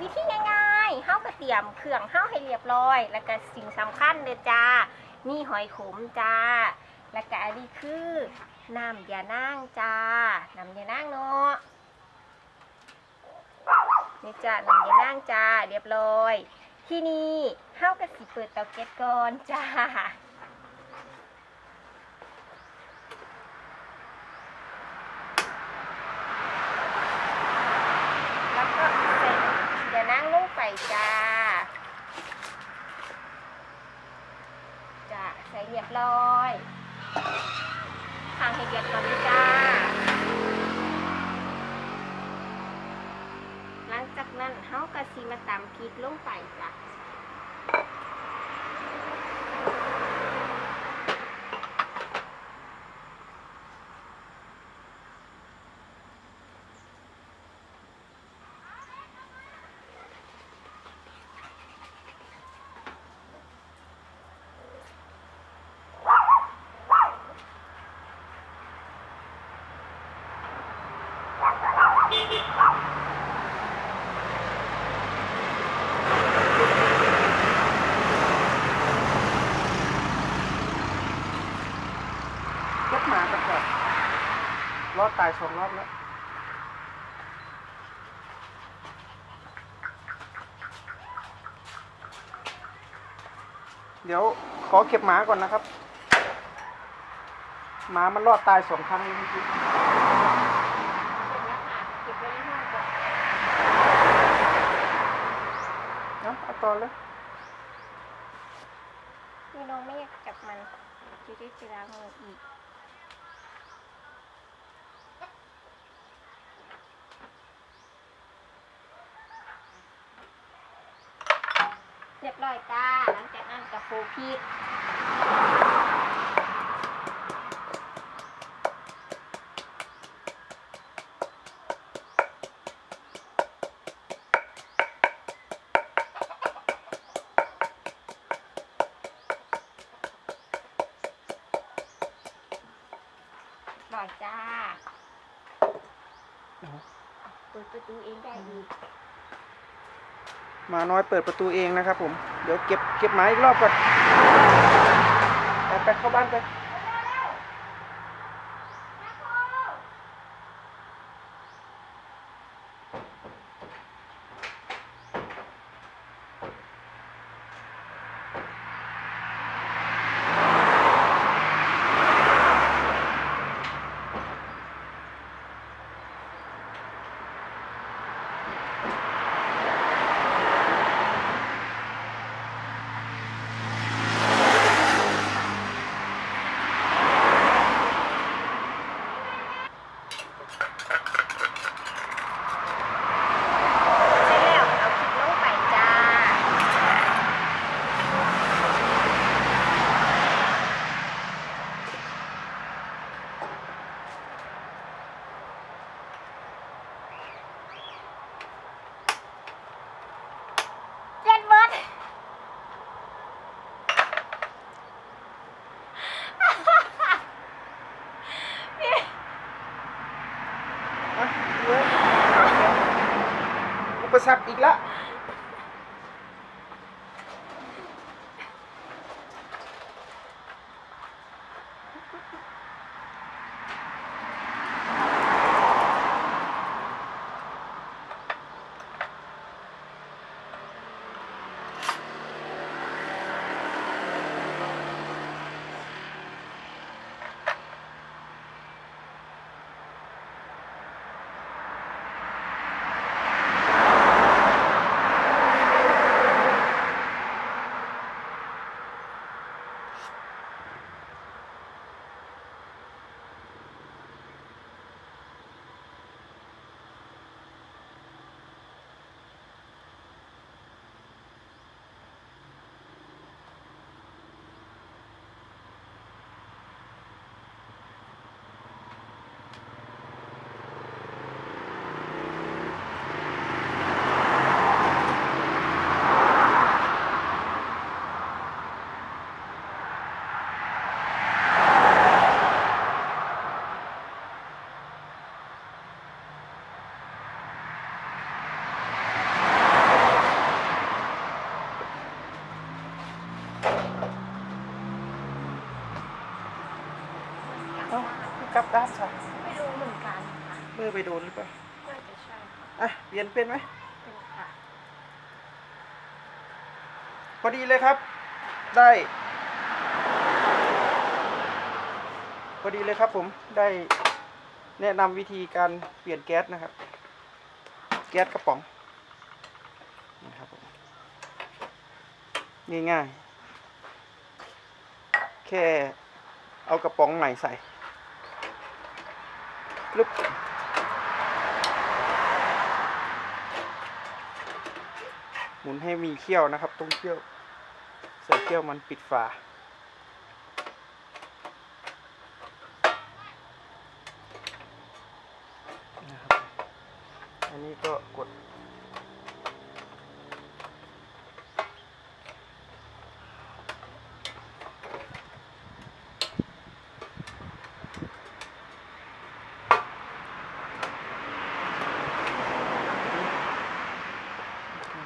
วิธีง่ายๆเฮาก็เตรียมเครื่องเฮาให้เรียบร้อย แล้วก็สิ่งสำคัญเลยจ้ามีหอยขมจ้า แล้วก็อันนี้คือน้ำยานางจ้า น้ำยานางเนาะ นี่จ้าน้ำยานางจ้า เรียบร้อย ที่นี่เฮาก็สิเปิดเตาแก๊สก่อนจ้า แล้วก็ใส่ยานางลงไปจ้า จ้าใส่เร้อยทางให้เดือดก่อนเลยจ้า หลังจากนั้นเฮากะสีมาตำพริกลงไปจ้ะ ยกหมากันก่อนรอด ตายสองรอบแล้วเดี๋ยวขอเก็บหมาก่อนนะครับ หมามันรอดตายสองครั้งเมื่อกี้เนอะเอาต่อเลยพี่น้องไม่อยากจับมันจะได้ไปล้างมืออีก รียบร้อยจ้า หลังจากนั้นจะโคพริกหน่อยจ้าเปิดประตูเองได้ดีห มาน้อยเปิดประตูเองนะครับผม เดี๋ยวเก็บเก็บไม้อีกรอบก่อนไปเข้าบ้านไป ใช่แล้ว เอาพริกลงไปจ้า เจ็ดเบิด อะเว้ย อุ ยนเป็นไหมเป็นค่ะ พอดีเลยครับ ได้ พอดีเลยครับผมได้แนะนำวิธีการเปลี่ยนแก๊สนะครับ แก๊สกระป๋องนะครับผมง่ายๆแค่เอากระป๋องใหม่ใส่ปึ๊บ มุนให้มีเขี้ยวนะครับ ตรงเขี้ยว ใส่เขี้ยวมันปิดฝา นะครับ อันนี้ก็กด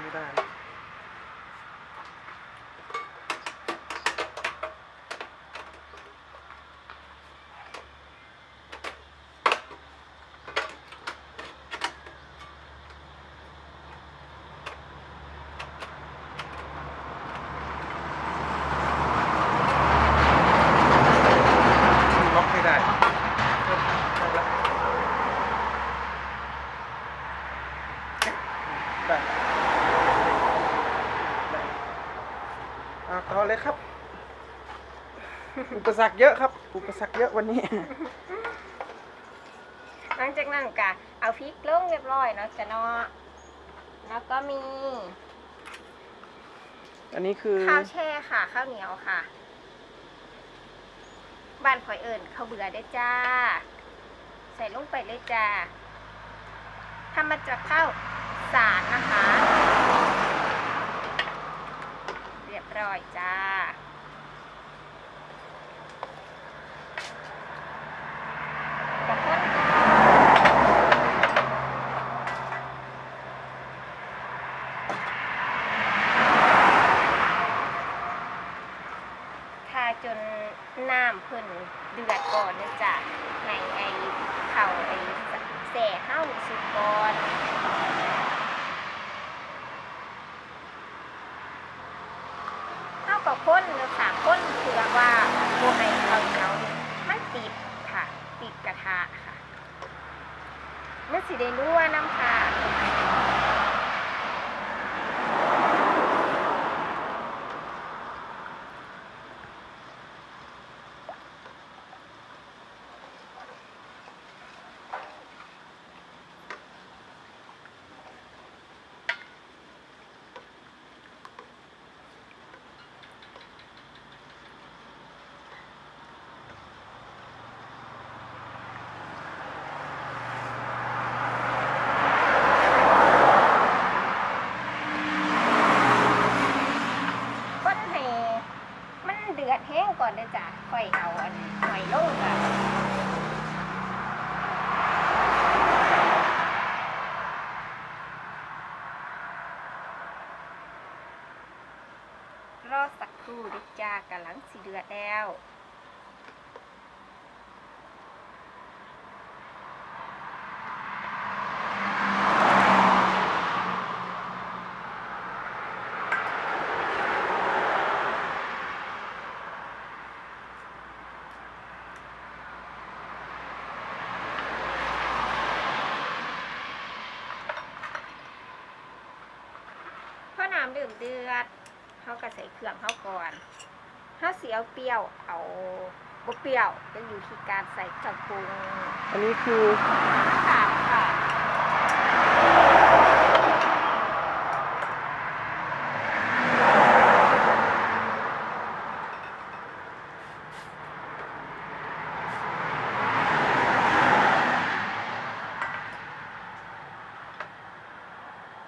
ไม่ได้ ล็อกไม่ได้ได้ได้ เอาต่อเลยครับ อุปสรรคเยอะครับ อุปสรรคเยอะวันนี้ หลังจากนั้นก็เอาพริกลงเรียบร้อยเนาะจะเนาะแล้วก็มี อันนี้คือ ข้าวแช่ค่ะ ข้าวเหนียวค่ะ บ้านข่อยเอิญข้าวเบื่อได้อจ้า ใส่ลงไปเลยจ้าทำมาจากข้าวสารนะคะ เรียบร้อยจ้า กระพุ้นทาจนน้ำเพิ่นเดือดก่อนนะจ๊ะในไอเข่าไอแส่ห้าสุกก่อนเท่ากับข้นเลยค่ะข้นเพื่อว่าโบไอข้าวเหนียวนี่มันติดค่ะ ติดกระทะค่ะมัน สิได้นัวน้ำค่ะ คนให้มันเดือดแห้งก่อนเด้อจ้ะค่อยเอาอันหอยลงจ้ะรอสักครู่เด้อจ้ากำลังสิเดือดแล้ว พอน้ำดื่มเดือดเขาก็ใส่เครื่องเขาก่อน ถ้าเสียวเปรี้ยว เอาบ่เปรี้ยวจะอยู่ที่การใส่เครื่องปรุงอันนี้คือขามค่ะ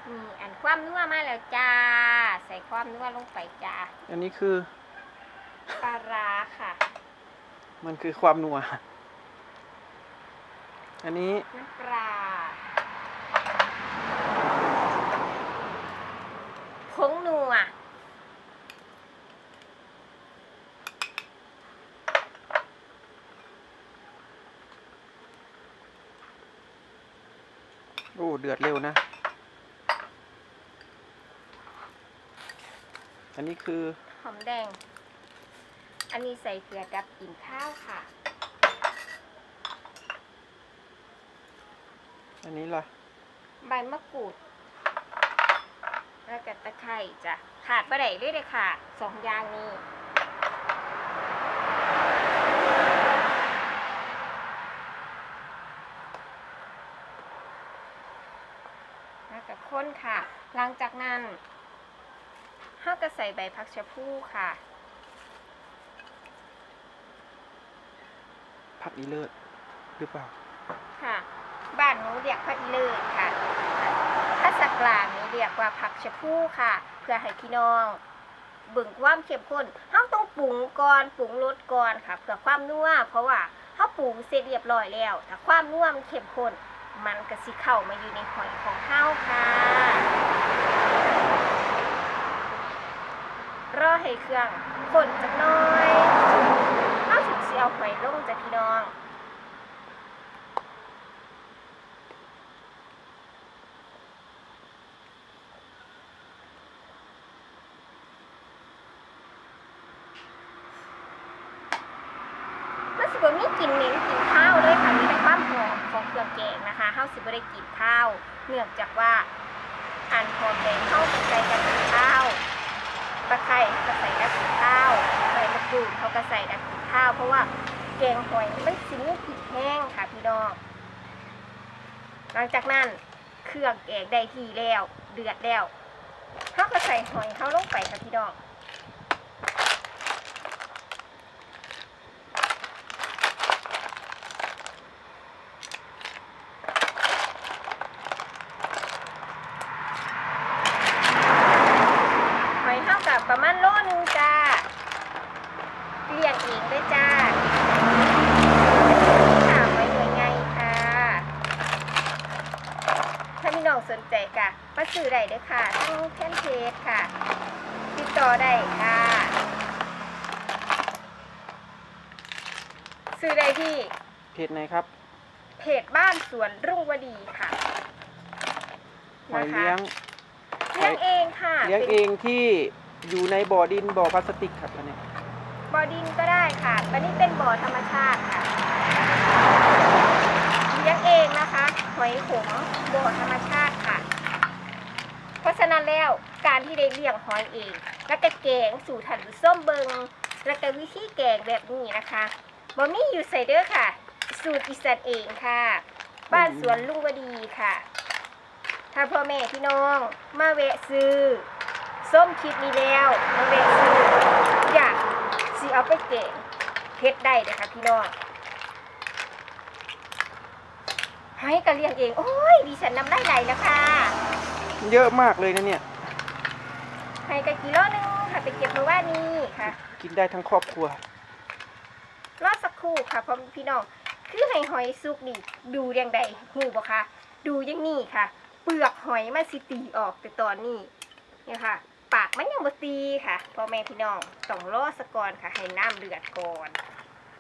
มีอันความนัวมาแล้วจ้า ใส่ความนัวลงไปจ้า อันนี้คือ ปลาร้าค่ะ มันคือความนัว อันนี้น้ำปลาผงนัวโอ้เดือดเร็วนะ อันนี้คือ หอมแดง อันนี้ใส่เกลือดับกลิ่นข้าวค่ะ อันนี้ล่ะ ใบมะกรูด แล้วก็ตะไคร่จ้ะ ขาดบะไดด้วยเลยค่ะสองอย่างนี้แล้วก็ข้นค่ะ หลังจากนั้นห้าก็ใส่ใบผักชะพูค่ะ ผักอีเลิศหรือเปล่า ค่ะ บ้านหนูเรียกผักอีเลิศค่ะภาษากลางนี่เรียกว่าผักชะพูค่ะ เพื่อให้พี่น้องเบิ่งความเข้มข้นเราต้องปรุงก่อนปรุงรสก่อนค่ะเพื่อความนัวเพราะว่าเขาปรุงเสร็จเรียบร้อยแล้วถ้าความนัวมันเข้มข้นมันก็สิเข้ามาอยู่ในหอยของเฮาค่ะ รอให้เครื่องข้นจักหน่อย เฮาถึงสิเอาหอยลงจ้ะพี่น้องมันสิบมีกลิ่นเหม็นกลิ่นข้าวเลยค่ะมีแต่ความหอมของเครื่องแกงนะคะเฮาสิบได้กลิ่นข้าว เนื่องจากว่าอันหอมแดงเข้ากับใจกับกลิ่นข้าวตะไคร้เขาก็ใส่กับกลิ่นข้าวใบมะกรูดเขาก็ใส่กับ ข้าว เพราะว่าแกงหอยมันสิมีกลิ่นแห้งค่ะพี่น้อง หลังจากนั้นเครื่องแกงได้ที่แล้ว เดือดแล้วเขาก็ใส่หอยเขาลงไปค่ะพี่น้อง หอยเท่ากับประมาณโลนึงจ้าเลี้ยงเองด้วยจ้าค่ะหอยหน่วยไงค่ะ ถ้าพี่น้องสนใจกะมาซื้อได้เด้วยค่ะทั้งแฟนเพจค่ะ ติดต่อได้ค่ะ ซื้อได้ที่ เพ จไหนครับ เพจบ้านสวนรุ่งวดีค่ะหอยนะคะเลี้ยง เลี้ยงเองค่ะเลี้ยงป็นเองที่อยู่ในบ่อดินบ่อพลาสติกครับอันนี้บ่อดินก็ได้ค่ะอันนี้เป็นบ่อธรรมชาติค่ะ เลี้ยงเองนะคะ หอยขมบ่อธรรมชาติค่ะ เพราะฉะนั้นแล้วการที่ได้เลี้ยงหอยเอง แล้วก็แกงสู่ถันส้มเบิงแล้วก็วิธีแกงแบบนี้นะคะบ่มีอยู่ใส่เด้อค่ะ สูตรอีสานเองค่ะ บ้านสวนลุงวดีค่ะ ถ้าพ่อแม่พี่น้องมาแวะซื้อ ส้มคลิปนี้แล้วมาแวะซื้ออยากสิเอาไปเก่งเฮ็ดได้เลยค่ะพี่น้องให้กะเลี้ยงเอง โอ้ยดิฉันนำได้ไหลแล้วค่ะเยอะมากเลยนะเนี่ยให้กะกิโลนึงค่ะไปเก็บเมื่อวานนี้ค่ะ กินได้ทั้งครอบครัวรอสักครู่ค่ะพ่อพี่น้อง คือให้หอยสุกนี่ดูยังใดหูบ่คะดูยังนี่ค่ะ เปลือกหอยมันสิตีออกแต่ตอนนี้เนี่ยค่ะ ปากมันยังบ่ตีค่ะพ่อแม่พี่น้องต้องรอสะก่อนค่ะ ให้น้ำเดือดก่อน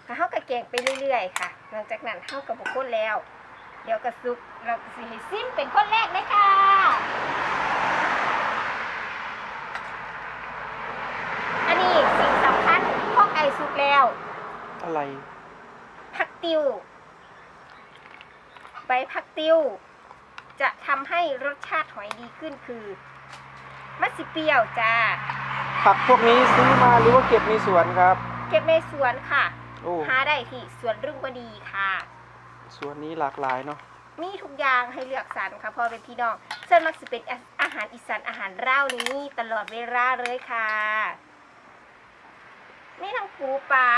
ค่ะเฮาก็แกงไปเรื่อยๆค่ะ หลังจากนั้นเฮาก็บ่คนแล้ว เดี๋ยวก็สุกเราสิให้ซิมเป็นคนแรกเลยค่ะ อันนี้สิ่งสำคัญพอไก่สุกแล้ว อะไร ผักติวใบผัก ติว จะทำให้รสชาติหอยดีขึ้นคือมัสิเปรี้ยวจ้า ผักพวกนี้ซื้อมาหรือว่าเก็บในสวนครับ เก็บในสวนค่ะโอ้หาได้ที่สวนรุ่งวดีค่ะ สวนนี้หลากหลายเนาะมีทุกอย่างให้เลือกสรรค่ะพอเป็นพี่น้องส่วนมักสิเป็นอาอาหารอีสานอาหารเร่าวนี้ตลอดเวลาเลยค่ะนี่ทั้งปูปลา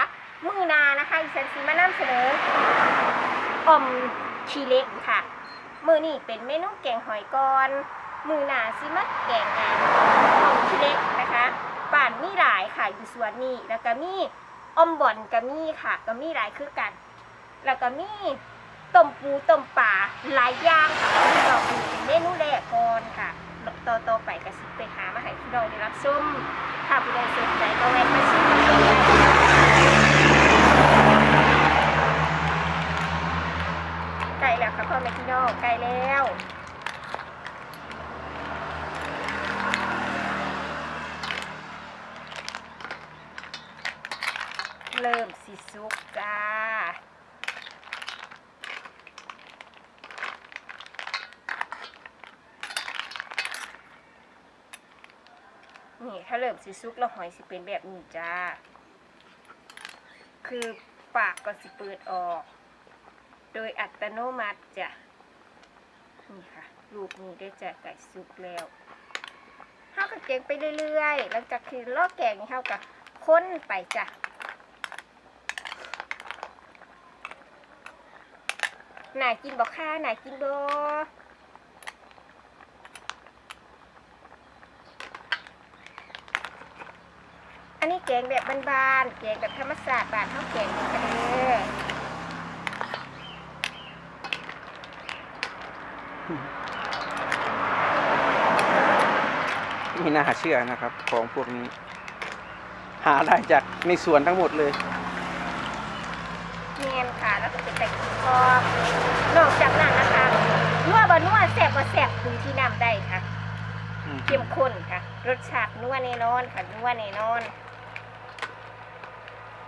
มือนานะคะอีสานสีมานำเสนออ่อม ชีเล็กค่ะ มือนี่เป็นเมนูแกงหอยกอนมือหนาซิมัดแกงงานอ่อมชีเล็กนะคะป่านมีหลายค่ะอยู่ส่วนนี้แล้วก็มีอมบ่อนก็มีค่ะก็มีหลายคือกัน แล้วก็มีต้มปูต้มปลาหลายอย่างค่ะที่เราเป็นเมนูแรกก่อนค่ะต่อต่อไปก็สิไปหามาให้พี่น้องได้รับชมถ้าผู้ใดสนใจก็แวะมาชิมกันได้ ล้แล้วค่ะพ่อแม่พี่น้องใกล้แล้วเริ่มสิสุกจ้านี่ถ้าเริ่มสิซุกแล้วหอยสิเป็นแบบนี้จ้า คือปากก็สิเปิดออก โดยอัตโนมัติจ้ะ นี่ค่ะ ลูกนี้ได้จะไก่สุกแล้วข้าวกับแกงไปเรื่อยๆ หลังจากคือลอกแกงนี่ข้าวกับค้นไปจ้ะ หน่ากินบอกค่าหน่ากินบออันนี้แกงแบบบานๆ แกงแบบธรรมศาสตร์บานเท่าแกงกันเลย ไม่น่าเชื่อนะครับ ของพวกนี้ หาได้จากในสวนทั้งหมดเลยเนียนค่ะ แล้วก็เป็นแต่กินพอนอกจากนั้นนะคะนัวบะนัวแซ่บบ่แซ่บคือที่นำได้ค่ะอืมเข้มข้นค่ะ รสชาตินัวแน่นอนค่ะนัวแน่นอน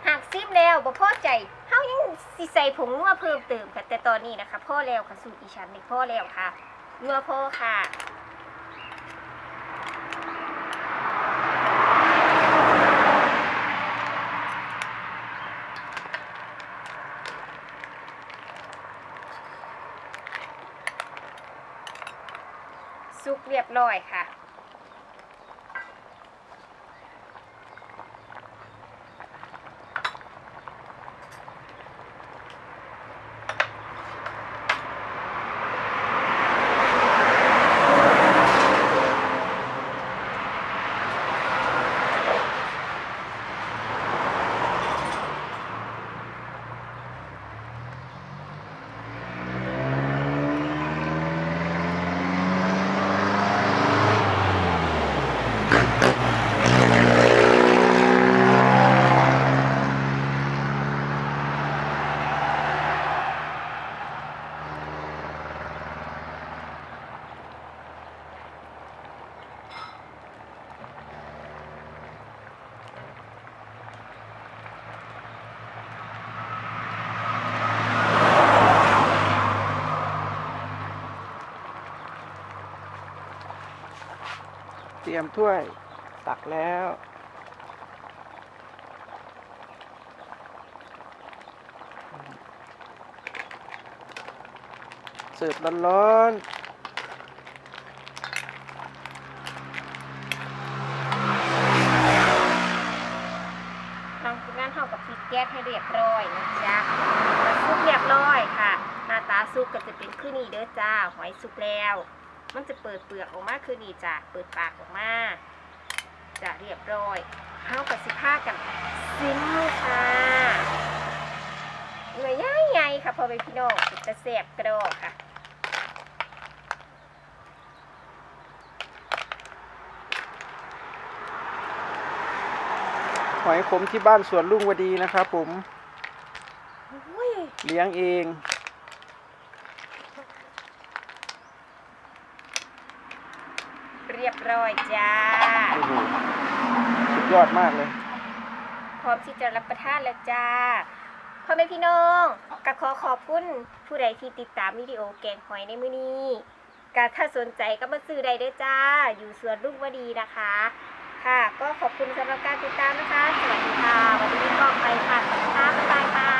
หากซิมแล้วบ่พอใจเฮายังสิใส่ผงนัวเพิ่มเติมค่ะแต่ตอนนี้นะคะพ่อแล้วค่ะสูตรอีฉันนี่พ่อแล้วค่ะนัวพ่อค่ะ สุกเร้อยค่ะ รียมถ้วยตักแล้ว เสิร์ฟร้อนทางคุณงานเท่ากับพริกแก๊สให้เรียบร้อยนะจ๊ะซุปเรียบร้อยค่ะ หน้าตาซุปก็จะเป็นขึ้นนี่เด้อจ้า หอยสุกแล้ว มันจะเปิดเปลือกออกมาคือนี่จ้ะเปิดปากออกมา จะเรียบร้อยเท่ากับสิผ้ากันซิมค่ะเนื้อย่างไงค่ะพอไปพี่น้องจะแสบกระดอกค่ะๆหอยขมที่บ้านสวนลุงวดีนะครับผมอุ้ยเลี้ยงเอง ร่อยจ้าสุดยอดมากเลย พร้อมที่จะรับประทานแล้วจ้าพ่อแม่พี่น้องกะขอขอบคุณผู้ใดที่ติดตามวิดีโอแกงหอยในมื้อนี้กะถ้าสนใจก็มาซื้อได้เด้จ้า อยู่สวนลุ่กวดีนะคะ ค่ะ ก็ขอบคุณสำหรับการติดตามนะคะ สวัสดีค่ะ วันนี้ก็ไปค่ะบ๊ายบายค่ะ